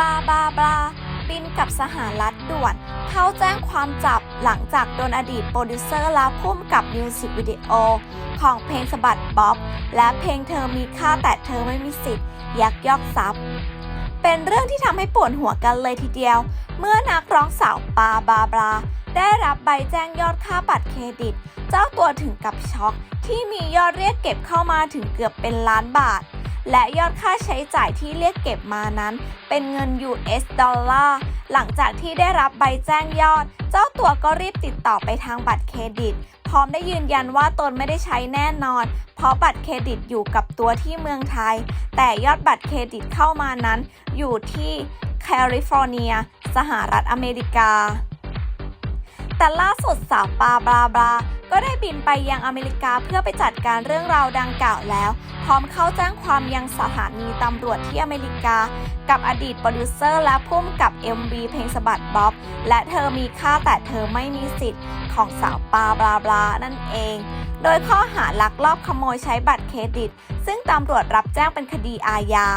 ลาบลาบลาบินกับสหรัฐด่วน เข้าแจ้งความจับหลังจากโดนอดีตโปรดิวเซอร์และพุ่มกับมิวสิกวิดีโอ ของเพลงสะบัดบ๊อบ และเพลงเธอมีค่าแต่เธอไม่มีสิทธิ์ ยักยอกทรัพย์ เป็นเรื่องที่ทำให้ปวดหัวกันเลยทีเดียว เมื่อนักร้องสาวปาบาบราได้รับใบแจ้งยอดค่าบัตรเครดิต เจ้าตัวถึงกับช็อกที่มียอดเรียกเก็บเข้ามาถึงเกือบเป็นล้านบาท และยอดค่าใช้จ่ายที่เรียกเก็บมานั้น เป็นเงิน US ดอลลาร์ หลังจากที่ได้รับใบแจ้งยอด เจ้าตัวก็รีบติดต่อไปทางบัตรเครดิต พร้อมได้ยืนยันว่าตนไม่ได้ใช้แน่นอน เพราะบัตรเครดิตอยู่กับตัวที่เมืองไทย แต่ยอดบัตรเครดิตเข้ามานั้น อยู่ที่แคลิฟอร์เนีย สหรัฐอเมริกา แต่ล่าสุดสาวปาบลาบลาก็ได้บินไปยังอเมริกาเพื่อไปจัดการเรื่องราวดังกล่าวแล้ว พร้อมเข้าแจ้งความยังสถานีตำรวจที่อเมริกา กับอดีตโปรดิวเซอร์และพุ่มกับ MV เพลงสะบัดบ๊อบ และเธอมีค่าแต่เธอไม่มีสิทธิ์ของสาวปาบลาบลานั่นเอง โดยข้อหาลักลอบขโมยใช้บัตรเครดิต ซึ่งตำรวจรับแจ้งเป็นคดีอาญา